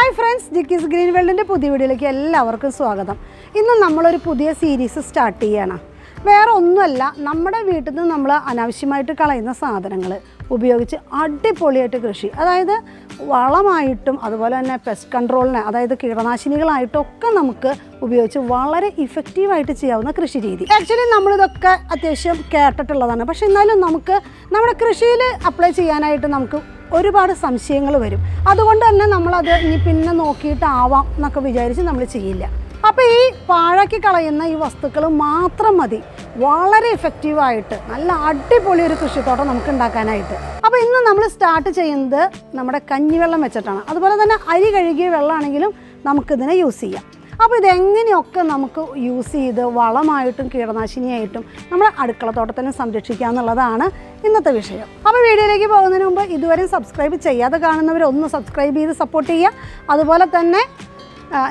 Hi friends ജിക്കിസ് green വേൾഡിന്റെ പുതിയ വീഡിയോയിലേക്ക് എല്ലാവർക്കും സ്വാഗതം. ഇന്ന് നമ്മളൊരു പുതിയ സീരീസ് സ്റ്റാർട്ട് ചെയ്യണം. വേറെ ഒന്നുമല്ല നമ്മുടെ വീട്ടിൽ നിന്ന് നമ്മൾ അനാവശ്യമായിട്ട് കളയുന്ന സാധനങ്ങൾ ഉപയോഗിച്ച് അടിപൊളിയായിട്ട് കൃഷി. അതായത് വളമായിട്ടും അതുപോലെ തന്നെ പെസ്റ്റ് കൺട്രോളിനെ അതായത് കീടനാശിനികളായിട്ടും ഒക്കെ നമുക്ക് ഉപയോഗിച്ച് വളരെ ഇഫക്റ്റീവായിട്ട് ചെയ്യാവുന്ന കൃഷി രീതി. ആക്ച്വലി നമ്മളിതൊക്കെ അത്യാവശ്യം കേട്ടിട്ടുള്ളതാണ്. പക്ഷെ എന്നാലും നമുക്ക് നമ്മുടെ കൃഷിയിൽ അപ്ലൈ ചെയ്യാനായിട്ട് നമുക്ക് ഒരുപാട് സംശയങ്ങൾ വരും. അതുകൊണ്ട് തന്നെ നമ്മളത് ഇനി പിന്നെ നോക്കിയിട്ടാവാം എന്നൊക്കെ വിചാരിച്ച് നമ്മൾ ചെയ്യില്ല. അപ്പോൾ ഈ പാഴാക്കി കളയുന്ന ഈ വസ്തുക്കൾ മാത്രം മതി. വളരെ ഇഫക്റ്റീവായിട്ട് നല്ല അടിപൊളി ഒരു കൃഷിത്തോട്ടം നമുക്ക് ഉണ്ടാക്കാനായിട്ട് അപ്പോൾ ഇന്ന് നമ്മൾ സ്റ്റാർട്ട് ചെയ്യുന്നത് നമ്മുടെ കഞ്ഞിവെള്ളം വെച്ചിട്ടാണ്. അതുപോലെ തന്നെ അരി കഴുകിയ വെള്ളമാണെങ്കിലും നമുക്കിതിനെ യൂസ് ചെയ്യാം. അപ്പോൾ ഇതെങ്ങനെയൊക്കെ നമുക്ക് യൂസ് ചെയ്ത് വളമായിട്ടും കീടനാശിനിയായിട്ടും നമ്മുടെ അടുക്കളത്തോട്ടത്തിനെ സംരക്ഷിക്കുക എന്നുള്ളതാണ് ഇന്നത്തെ വിഷയം. അപ്പോൾ വീഡിയോയിലേക്ക് പോകുന്നതിന് മുമ്പ് ഇതുവരെ സബ്സ്ക്രൈബ് ചെയ്യാതെ കാണുന്നവർ ഒന്ന് സബ്സ്ക്രൈബ് ചെയ്ത് സപ്പോർട്ട് ചെയ്യുക. അതുപോലെ തന്നെ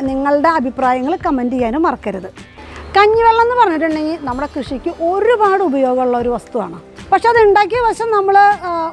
നിങ്ങളുടെ അഭിപ്രായങ്ങൾ കമന്റ് ചെയ്യാനും മറക്കരുത്. കഞ്ഞിവെള്ളം എന്ന് പറഞ്ഞിട്ടുണ്ടെങ്കിൽ നമ്മുടെ കൃഷിക്ക് ഒരുപാട് ഉപയോഗമുള്ള ഒരു വസ്തുവാണ്. പക്ഷെ അത് ഉണ്ടാക്കിയ വശം നമ്മൾ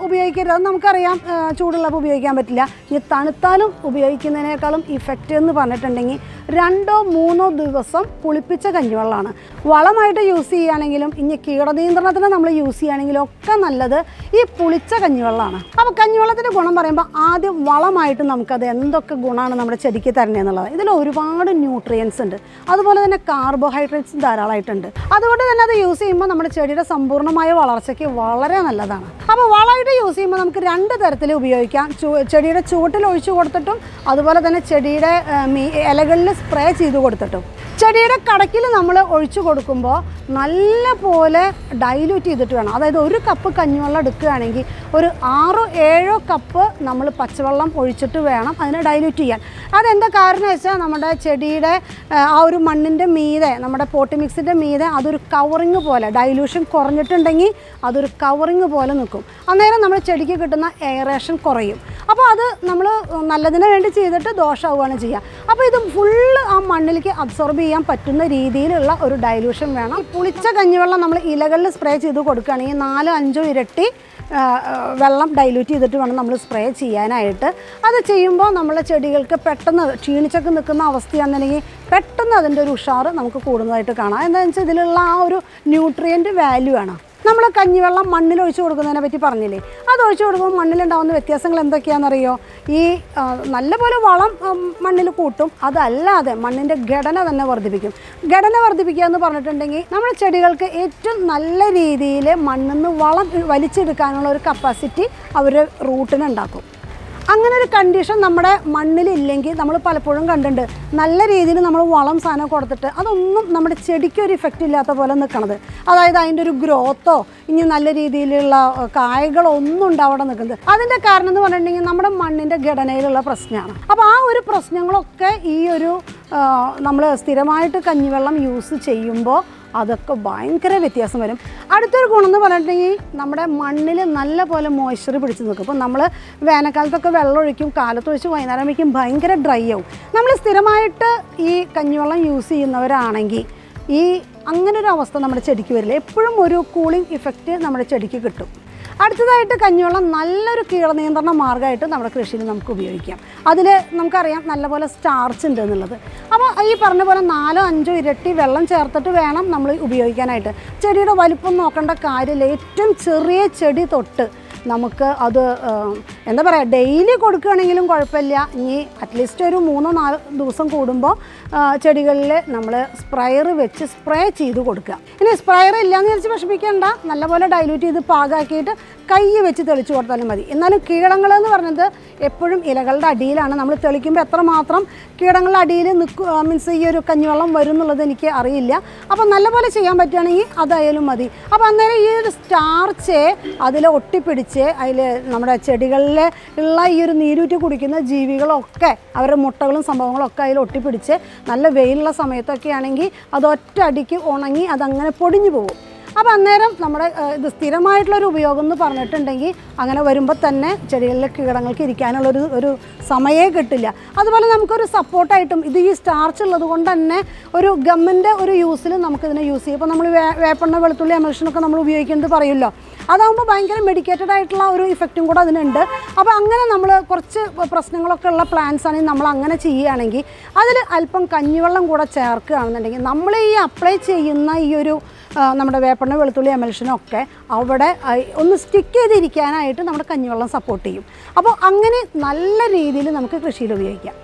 ഉപയോഗിക്കരുത്. അത് നമുക്കറിയാം ചൂടുള്ളപ്പോൾ ഉപയോഗിക്കാൻ പറ്റില്ല. ഇനി തണുത്താലും ഉപയോഗിക്കുന്നതിനേക്കാളും ഇഫക്റ്റ് എന്ന് പറഞ്ഞിട്ടുണ്ടെങ്കിൽ രണ്ടോ മൂന്നോ ദിവസം പുളിപ്പിച്ച കഞ്ഞിവെള്ളമാണ്. വളമായിട്ട് യൂസ് ചെയ്യുകയാണെങ്കിലും ഇനി കീടനിയന്ത്രണത്തിന് നമ്മൾ യൂസ് ചെയ്യുകയാണെങ്കിലും ഒക്കെ നല്ലത് ഈ പുളിച്ച കഞ്ഞിവെള്ളമാണ്. അപ്പോൾ കഞ്ഞിവെള്ളത്തിന്റെ ഗുണം പറയുമ്പോൾ ആദ്യം വളമായിട്ട് നമുക്കത് എന്തൊക്കെ ഗുണമാണ് നമ്മുടെ ചെടിക്ക് തരണേ എന്നുള്ളത്. ഇതിൽ ഒരുപാട് ന്യൂട്രിയൻസ് ഉണ്ട്. അതുപോലെ തന്നെ കാർബോഹൈഡ്രേറ്റ്സ് ധാരാളമായിട്ടുണ്ട്. അതുകൊണ്ട് തന്നെ അത് യൂസ് ചെയ്യുമ്പോൾ നമ്മുടെ ചെടിയുടെ സമ്പൂർണമായ വളർച്ചയ്ക്ക് വളരെ നല്ലതാണ്. അപ്പോൾ വളയുടെ യൂസ് ചെയ്യുമ്പോൾ നമുക്ക് രണ്ട് തരത്തിൽ ഉപയോഗിക്കാം. ചെടിയുടെ ചുവട്ടിൽ ഒഴിച്ചു കൊടുത്തിട്ടും അതുപോലെ തന്നെ ചെടിയുടെ ഇലകളിൽ സ്പ്രേ ചെയ്ത് കൊടുത്തിട്ടും. ചെടിയുടെ കടക്കിൽ നമ്മൾ ഒഴിച്ചു കൊടുക്കുമ്പോൾ നല്ല പോലെ ഡൈലൂറ്റ് ചെയ്തിട്ട് വേണം. അതായത് ഒരു കപ്പ് കഞ്ഞിവെള്ളം എടുക്കുകയാണെങ്കിൽ ഒരു ആറോ ഏഴോ കപ്പ് നമ്മൾ പച്ചവെള്ളം ഒഴിച്ചിട്ട് വേണം അതിനെ ഡൈലൂറ്റ് ചെയ്യാൻ. അതെന്താ കാരണം വെച്ചാൽ നമ്മുടെ ചെടിയുടെ ആ, ഒരു മണ്ണിന്റെ മീതെ നമ്മുടെ പോട്ടി മിക്സിന്റെ മീതെ അതൊരു കവറിങ് പോലെ ഡൈലൂഷൻ കുറഞ്ഞിട്ടുണ്ടെങ്കിൽ അതൊരു കവറിങ് പോലെ നിൽക്കും. അന്നേരം നമ്മുടെ ചെടിക്ക് കിട്ടുന്ന എയറേഷൻ കുറയും. അപ്പോൾ അത് നമ്മൾ നല്ലതിന് വേണ്ടി ചെയ്തിട്ട് ദോഷമാവുകയാണ് ചെയ്യുക അപ്പോൾ ഇത് ഫുള്ള് ആ മണ്ണിലേക്ക് അബ്സോർബ് ചെയ്യാൻ പറ്റുന്ന രീതിയിലുള്ള ഒരു ഡൈല്യൂഷൻ വേണം. പുളിച്ച കഞ്ഞിവെള്ളം നമ്മൾ ഇലകളിൽ സ്പ്രേ ചെയ്ത് കൊടുക്കുകയാണെങ്കിൽ നാലോ അഞ്ചോ ഇരട്ടി വെള്ളം ഡൈല്യൂട്ട് ചെയ്തിട്ട് വേണം നമ്മൾ സ്പ്രേ ചെയ്യാനായിട്ട്. അത് ചെയ്യുമ്പോൾ നമ്മളെ ചെടികൾക്ക് പെട്ടെന്ന് ക്ഷീണിച്ചൊക്കെ നിൽക്കുന്ന അവസ്ഥയാണെന്നുണ്ടെങ്കിൽ പെട്ടെന്ന് അതിന്റെ ഒരു ഉഷാറ് നമുക്ക് കൂടുന്നതായിട്ട് കാണാം. എന്താണെന്ന് വെച്ചാൽ ഇതിലുള്ള ആ ഒരു ന്യൂട്രിയന്റ് വാല്യൂ ആണ്. നമ്മൾ കഞ്ഞിവെള്ളം മണ്ണിൽ ഒഴിച്ചു കൊടുക്കുന്നതിനെ പറ്റി പറഞ്ഞില്ലേ? അത് ഒഴിച്ചു കൊടുക്കുമ്പോൾ മണ്ണിലുണ്ടാകുന്ന വ്യത്യാസങ്ങൾ എന്തൊക്കെയാണെന്നറിയോ? ഈ നല്ലപോലെ വളം മണ്ണിൽ കൂട്ടും. അതല്ലാതെ മണ്ണിന്റെ ഘടന തന്നെ വർദ്ധിപ്പിക്കും. ഘടന വർദ്ധിപ്പിക്കുക എന്ന് പറഞ്ഞിട്ടുണ്ടെങ്കിൽ നമ്മൾ ചെടികൾക്ക് ഏറ്റവും നല്ല രീതിയിൽ മണ്ണിൽ നിന്ന് വളം വലിച്ചെടുക്കാനുള്ള ഒരു കപ്പാസിറ്റി അവർ റൂട്ടിനുണ്ടാക്കും അങ്ങനെ ഒരു കണ്ടീഷൻ നമ്മുടെ മണ്ണിലില്ലെങ്കിൽ നമ്മൾ പലപ്പോഴും കണ്ടിട്ടുണ്ട്. നല്ല രീതിയിൽ നമ്മൾ വളം സാധനം കൊടുത്തിട്ട് അതൊന്നും നമ്മുടെ ചെടിക്ക് ഒരു ഇഫക്റ്റ് ഇല്ലാത്ത പോലെ നിൽക്കണത് അതായത് അതിന്റെ ഒരു ഗ്രോത്തോ ഇനി നല്ല രീതിയിലുള്ള കായകളോ ഒന്നും ഉണ്ടാവാതെ നിൽക്കുന്നത് അതിന്റെ കാരണം എന്ന് പറഞ്ഞിട്ടുണ്ടെങ്കിൽ നമ്മുടെ മണ്ണിന്റെ ഘടനയിലുള്ള പ്രശ്നമാണ്. അപ്പോൾ ആ ഒരു പ്രശ്നങ്ങളൊക്കെ ഈ ഒരു നമ്മൾ സ്ഥിരമായിട്ട് കഞ്ഞിവെള്ളം യൂസ് ചെയ്യുമ്പോൾ അതൊക്കെ ഭയങ്കര വ്യത്യാസം വരും. അടുത്തൊരു ഗുണം എന്ന് പറഞ്ഞിട്ടുണ്ടെങ്കിൽ നമ്മുടെ മണ്ണിൽ നല്ല പോലെ മോയ്സ്ചർ പിടിച്ച് നിൽക്കും. ഇപ്പോൾ നമ്മൾ വേനൽക്കാലത്തൊക്കെ വെള്ളം ഒഴിക്കും കാലത്ത് ഒഴിച്ച് വൈകുന്നേരം വയ്ക്കും ഭയങ്കര ഡ്രൈ ആവും. നമ്മൾ സ്ഥിരമായിട്ട് ഈ കഞ്ഞിവെള്ളം യൂസ് ചെയ്യുന്നവരാണെങ്കിൽ ഈ അങ്ങനെ ഒരു അവസ്ഥ നമ്മുടെ ചെടിക്ക് വരില്ല. എപ്പോഴും ഒരു കൂളിംഗ് ഇഫക്റ്റ് നമ്മുടെ ചെടിക്ക് കിട്ടും. അടുത്തതായിട്ട് കഞ്ഞിവെള്ളം നല്ലൊരു കീടനിയന്ത്രണ മാർഗമായിട്ട് നമ്മുടെ കൃഷിയിൽ നമുക്ക് ഉപയോഗിക്കാം. അതിൽ നമുക്കറിയാം നല്ലപോലെ സ്റ്റാർച്ച് ഉണ്ട് എന്നുള്ളത്. അപ്പോൾ ഈ പറഞ്ഞ പോലെ നാലോ അഞ്ചോ ഇരട്ടി വെള്ളം ചേർത്തിട്ട് വേണം നമ്മൾ ഉപയോഗിക്കാനായിട്ട്. ചെടിയുടെ വലിപ്പം നോക്കേണ്ട കാര്യമില്ല. ഏറ്റവും ചെറിയ ചെടി തൊട്ട് നമുക്ക് അത് എന്താ പറയുക ഡെയിലി കൊടുക്കുകയാണെങ്കിലും കുഴപ്പമില്ല. ഇനി അറ്റ്ലീസ്റ്റ് ഒരു മൂന്നോ നാല് ദിവസം കൂടുമ്പോൾ ചെടികളിൽ നമ്മൾ സ്പ്രയർ വെച്ച് സ്പ്രേ ചെയ്ത് കൊടുക്കുക. ഇനി സ്പ്രയർ ഇല്ലയെന്ന് വിചാരിച്ച് വിഷമിക്കേണ്ട. നല്ലപോലെ ഡൈല്യൂട്ട് ചെയ്ത് പാകാക്കിയിട്ട് കൈ വെച്ച് തെളിച്ച് കൊടുത്താലും മതി. എന്നാലും കീടങ്ങൾ എന്ന് പറഞ്ഞത് എപ്പോഴും ഇലകളുടെ അടിയിലാണ്. നമ്മൾ തെളിക്കുമ്പോൾ എത്രമാത്രം കീടങ്ങളുടെ അടിയിൽ നിൽക്കുക മീൻസ് ഈ ഒരു കഞ്ഞിവെള്ളം വരും എന്നുള്ളത് എനിക്ക് അറിയില്ല. അപ്പോൾ നല്ലപോലെ ചെയ്യാൻ പറ്റുകയാണെങ്കിൽ അതായാലും മതി. അപ്പോൾ അന്നേരം ഈ ഒരു സ്റ്റാർച്ച് അതിൽ ഒട്ടിപ്പിടിച്ച് അതിൽ നമ്മുടെ ചെടികളിൽ ഉള്ള ഈ ഒരു നീരൂറ്റി കുടിക്കുന്ന ജീവികളൊക്കെ അവരുടെ മുട്ടകളും സംഭവങ്ങളും ഒക്കെ അതിൽ ഒട്ടിപ്പിടിച്ച് നല്ല വെയിലുള്ള സമയത്തൊക്കെ ആണെങ്കിൽ അത് ഒറ്റ അടിക്ക് ഉണങ്ങി അതങ്ങനെ പൊടിഞ്ഞു പോകും. അപ്പോൾ അന്നേരം നമ്മുടെ ഇത് സ്ഥിരമായിട്ടുള്ളൊരു ഉപയോഗം എന്ന് പറഞ്ഞിട്ടുണ്ടെങ്കിൽ അങ്ങനെ വരുമ്പോൾ തന്നെ ചെടികളിലെ കീടങ്ങൾക്ക് ഇരിക്കാനുള്ളൊരു ഒരു സമയേ കിട്ടില്ല. അതുപോലെ നമുക്കൊരു സപ്പോർട്ടായിട്ടും ഇത് ഈ സ്റ്റാർച്ച് ഉള്ളത് കൊണ്ട് തന്നെ ഒരു ഗമ്മിന്റെ ഒരു യൂസിൽ നമുക്കിതിനെ യൂസ് ചെയ്യും. ഇപ്പോൾ നമ്മൾ വേപ്പെണ്ണ വെളുത്തുള്ളി എമൽഷനൊക്കെ നമ്മൾ ഉപയോഗിക്കുന്നത് പറയുമല്ലോ. അതാകുമ്പോൾ ഭയങ്കര മെഡിക്കേറ്റഡ് ആയിട്ടുള്ള ഒരു ഇഫക്റ്റും കൂടെ അതിനുണ്ട്. അപ്പോൾ അങ്ങനെ നമ്മൾ കുറച്ച് പ്രശ്നങ്ങളൊക്കെ ഉള്ള പ്ലാൻസ് ആണെങ്കിൽ നമ്മൾ അങ്ങനെ ചെയ്യുകയാണെങ്കിൽ അതിൽ അല്പം കഞ്ഞിവെള്ളം കൂടെ ചേർക്കുകയാണെന്നുണ്ടെങ്കിൽ നമ്മൾ ഈ അപ്ലൈ ചെയ്യുന്ന ഈ ഒരു നമ്മുടെ വേപ്പെണ്ണ വെളുത്തുള്ളി എമൽഷനൊക്കെ അവിടെ ഒന്ന് സ്റ്റിക്ക് ചെയ്തിരിക്കാനായിട്ട് നമ്മുടെ കഞ്ഞിവെള്ളം സപ്പോർട്ട് ചെയ്യും. അപ്പോൾ അങ്ങനെ നല്ല രീതിയിൽ നമുക്ക് കൃഷിയിൽ ഉപയോഗിക്കാം.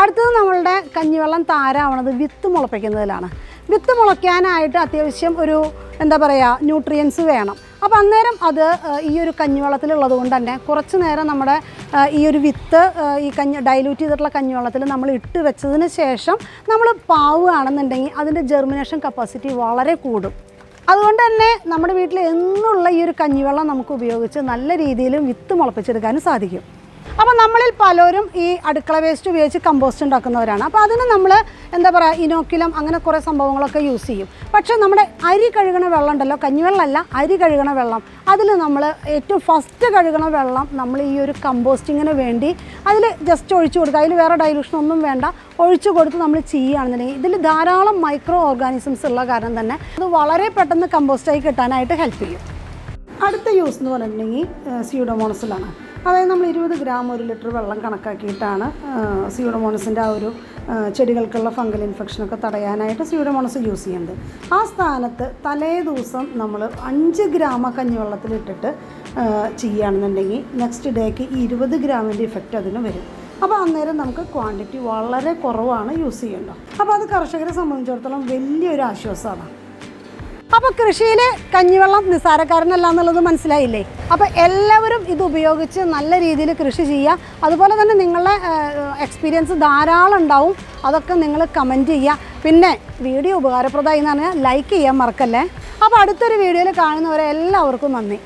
അടുത്തത് നമ്മളുടെ കഞ്ഞിവെള്ളം താരാവണത് വിത്ത് മുളപ്പിക്കുന്നതിലാണ്. വിത്ത് മുളയ്ക്കാനായിട്ട് അത്യാവശ്യം ഒരു എന്താ പറയുക ന്യൂട്രിയൻസ് വേണം. അപ്പോൾ അന്നേരം അത് ഈ ഒരു കഞ്ഞിവെള്ളത്തിലുള്ളത് കൊണ്ട് തന്നെ കുറച്ച് നേരം നമ്മുടെ ഈ ഒരു വിത്ത് ഈ കഞ്ഞി ഡൈലൂറ്റ് ചെയ്തിട്ടുള്ള കഞ്ഞിവെള്ളത്തിൽ നമ്മൾ ഇട്ട് വെച്ചതിന് ശേഷം നമ്മൾ പാവുകയാണെന്നുണ്ടെങ്കിൽ അതിന്റെ ജെർമിനേഷൻ കപ്പാസിറ്റി വളരെ കൂടും. അതുകൊണ്ട് തന്നെ നമ്മുടെ വീട്ടിൽ എന്നുള്ള ഈ ഒരു കഞ്ഞിവെള്ളം നമുക്ക് ഉപയോഗിച്ച് നല്ല രീതിയിൽ വിത്ത് മുളപ്പിച്ചെടുക്കാനും സാധിക്കും. അപ്പോൾ നമ്മളിൽ പലരും ഈ അടുക്കള വേസ്റ്റ് ഉപയോഗിച്ച് കമ്പോസ്റ്റ് ഉണ്ടാക്കുന്നവരാണ്. അപ്പോൾ അതിന് നമ്മൾ എന്താ പറയുക ഇനോക്കുലം അങ്ങനെ കുറേ സംഭവങ്ങളൊക്കെ യൂസ് ചെയ്യും. പക്ഷേ നമ്മുടെ അരി കഴുകണ വെള്ളം ഉണ്ടല്ലോ കഞ്ഞിവെള്ളമല്ല അരി കഴുകണ വെള്ളം. അതിൽ നമ്മൾ ഏറ്റവും ഫസ്റ്റ് കഴുകണ വെള്ളം നമ്മൾ ഈ ഒരു കമ്പോസ്റ്റിങ്ങിന് വേണ്ടി അതിൽ ജസ്റ്റ് ഒഴിച്ചു കൊടുക്കുക. അതിൽ വേറെ ഡൈലൂഷൻ ഒന്നും വേണ്ട. ഒഴിച്ചു കൊടുത്ത് നമ്മൾ ചെയ്യുകയാണെന്നുണ്ടെങ്കിൽ ഇതിൽ ധാരാളം മൈക്രോ ഓർഗാനിസംസ് ഉള്ള കാരണം തന്നെ അത് വളരെ പെട്ടെന്ന് കമ്പോസ്റ്റായി കിട്ടാനായിട്ട് ഹെൽപ്പ് ചെയ്യും. അടുത്ത യൂസ് എന്ന് പറഞ്ഞിട്ടുണ്ടെങ്കിൽ സ്യൂഡോമോണസിലാണ് അതായത് നമ്മൾ ഇരുപത് ഗ്രാം ഒരു ലിറ്റർ വെള്ളം കണക്കാക്കിയിട്ടാണ് സ്യൂഡോമോണസിന്റെ ആ ഒരു ചെടികൾക്കുള്ള ഫംഗൽ ഇൻഫെക്ഷനൊക്കെ തടയാനായിട്ട് സ്യൂഡോമോണസ് യൂസ് ചെയ്യുന്നത്. ആ സ്ഥാനത്ത് തലേ ദിവസം നമ്മൾ അഞ്ച് ഗ്രാമ കഞ്ഞിവെള്ളത്തിലിട്ടിട്ട് ചെയ്യുകയാണെന്നുണ്ടെങ്കിൽ നെക്സ്റ്റ് ഡേക്ക് ഇരുപത് ഗ്രാമിന്റെ ഇഫക്റ്റ് അതിന് വരും. അപ്പോൾ അന്നേരം നമുക്ക് ക്വാണ്ടിറ്റി വളരെ കുറവാണ് യൂസ് ചെയ്യേണ്ടത്. അപ്പോൾ അത് കർഷകരെ സംബന്ധിച്ചിടത്തോളം വലിയൊരു ആശ്വാസമാണ്. അപ്പോൾ കൃഷിയിൽ കഞ്ഞിവെള്ളം നിസ്സാരക്കാരനല്ല എന്നുള്ളത് മനസ്സിലായില്ലേ? അപ്പോൾ എല്ലാവരും ഇത് ഉപയോഗിച്ച് നല്ല രീതിയിൽ കൃഷി ചെയ്യുക. അതുപോലെ തന്നെ നിങ്ങളുടെ എക്സ്പീരിയൻസ് ധാരാളം ഉണ്ടാവും. അതൊക്കെ നിങ്ങൾ കമന്റ് ചെയ്യുക. പിന്നെ വീഡിയോ ഉപകാരപ്രദമായി എന്ന് പറഞ്ഞാൽ ലൈക്ക് ചെയ്യാൻ മറക്കല്ലേ? അപ്പോൾ അടുത്തൊരു വീഡിയോയിൽ കാണുന്നവരെ എല്ലാവർക്കും നന്ദി.